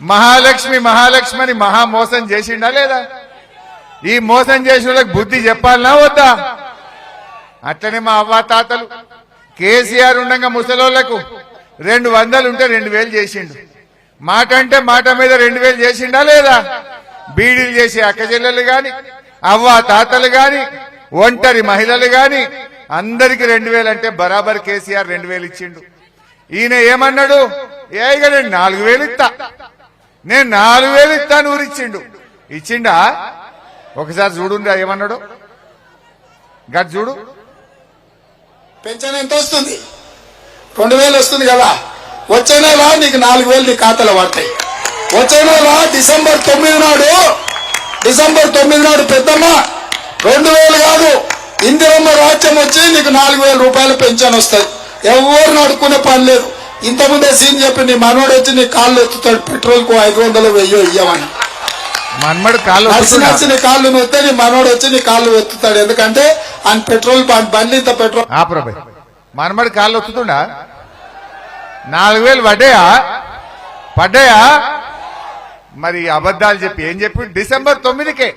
మహాలక్ష్మి మహాలక్ష్మి అని మహా మోసం చేసిండా లేదా? ఈ మోసం చేసిన వాళ్ళకి బుద్ధి చెప్పాలనా వద్దా? అట్లనే మా అవ్వ తాతలు కేసీఆర్ ఉండగా ముసలోళ్ళకు రెండు వందలు ఉంటే రెండు వేలు చేసిండు. మాట అంటే మాట మీద రెండు వేలు చేసిండా లేదా? బీడీలు చేసే అక్కచెల్లెలు గాని అవ్వ తాతలు గాని ఒంటరి మహిళలు గాని అందరికి రెండు అంటే బరాబర్ కేసీఆర్ రెండు వేలు ఇచ్చిండు. ఈయన ఏమన్నాడు? ఏగా నాలుగు వేలు ఇస్తా నేను నాలుగు వేలు ఇస్తాను ఊరిచ్చిండు. ఇచ్చిండా? ఒకసారి చూడుండ్రా ఏమన్నాడు? గట్ చూడు. పెన్షన్ ఎంత వస్తుంది? రెండు వేలు వస్తుంది కదా. వచ్చే నెల నీకు నాలుగు వేలు నీ ఖాతాలో పడతాయి. వచ్చే నెల డిసెంబర్ తొమ్మిది నాడు. డిసెంబర్ తొమ్మిది నాడు పెద్దమ్మ రెండు వేలు కాదు. ఇందిరమ్మ రాజ్యం వచ్చి నీకు నాలుగు వేల రూపాయలు పెన్షన్ వస్తుంది. ఎవరు నడుకునే పని లేదు. ఇంతకుముందే సీన్ చెప్పి నీ మనోడు వచ్చి నీ కాళ్ళు ఎత్తుతాడు పెట్రోల్కు ఐదు వందలు వెయ్యో ఇయ్యమని. మన్మడు కాళ్ళు? నడిచి నీ కాళ్ళు నొత్తే నీ మనోడు వచ్చి నీ కాళ్ళు ఎత్తుతాడు. ఎందుకంటే ఆయన పెట్రోల్ బండి ఇంత పెట్రోల్ మనమడి కాళ్ళు వస్తుందా నాలుగు వేలు పడ్డాయా? పడ్డాయా? మరి అబద్ధాలు చెప్పి ఏం చెప్పి? డిసెంబర్ తొమ్మిదికే.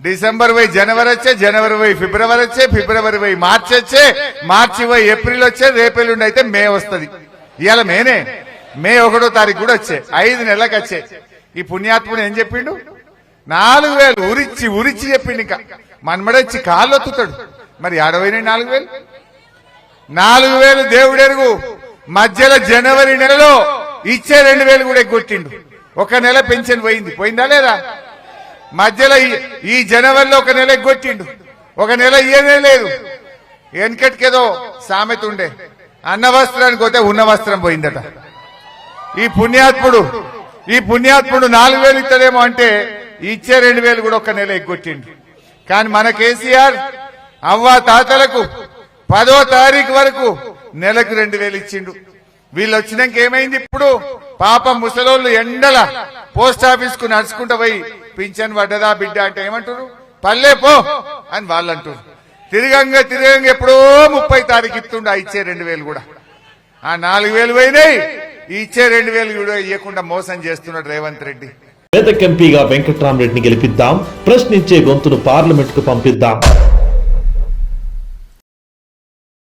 డిసెంబర్ పోయి జనవరి వచ్చే జనవరి పోయి ఫిబ్రవరి వచ్చే ఫిబ్రవరి పోయి మార్చి వచ్చే మార్చి పోయి ఏప్రిల్ వచ్చే రేపెల్లుండి అయితే మే వస్తది. ఇవాళ మేనే. మే ఒకటో తారీఖు కూడా వచ్చే. ఐదు నెలలకు వచ్చే. ఈ పుణ్యాత్ముడు ఏం చెప్పిండు? నాలుగు వేలు ఉరిచి ఉరిచి చెప్పిండు ఇంకా. మన్మడొచ్చి కాళ్ళు ఒత్తుతాడు. మరి ఆడవైన నాలుగు వేలు? నాలుగు వేలు దేవుడెరుగు మధ్యలో జనవరి నెలలో ఇచ్చే రెండు వేలు కూడా ఎగ్గొట్టిండు. ఒక నెల పెన్షన్ పోయింది. పోయిందా లేదా? మధ్యలో ఈ- ఈ జనవరిలో ఒక నెల ఎగ్గొట్టిండు. ఒక నెల ఇయ్యనే లేదు. వెనకటికేదో సామెత ఉండే. అన్న వస్త్రానికి పోతే ఉన్న వస్త్రం పోయిందట. ఈ పుణ్యాత్ముడు ఈ పుణ్యాత్ముడు నాలుగు వేలు ఇస్తాడేమో అంటే ఇచ్చే రెండు వేలు కూడా ఒక నెల ఎగ్గొట్టిండు. కానీ మన కేసీఆర్ అవ్వ తాతలకు పదో తారీఖు వరకు నెలకు రెండు వేలు ఇచ్చిండు. వీళ్ళు వచ్చినాక ఏమైంది ఇప్పుడు? పాపం ముసలోళ్ళు ఎండల పోస్ట్ ఆఫీస్కు నడుచుకుంటూ పోయి పింఛన్ పడ్డదా బిడ్డ అంటే ఏమంటారు పల్లె పో అని వాళ్ళు అంటారు తిరగంగా తిరగంగా ఎప్పుడో ముప్పై తారీఖు ఇస్తుండ ఇచ్చే రెండు వేలు కూడా. ఆ నాలుగు వేలు పోయినాయి ఇచ్చే రెండు వేలు కూడా ఇవ్వకుండా మోసం చేస్తున్నాడు రేవంత్ రెడ్డి. పేద ఎంపీగా వెంకట్రామరెడ్డిని గెలిపిద్దాం ప్రశ్నించే గొంతును పార్లమెంట్కు పంపిద్దాం.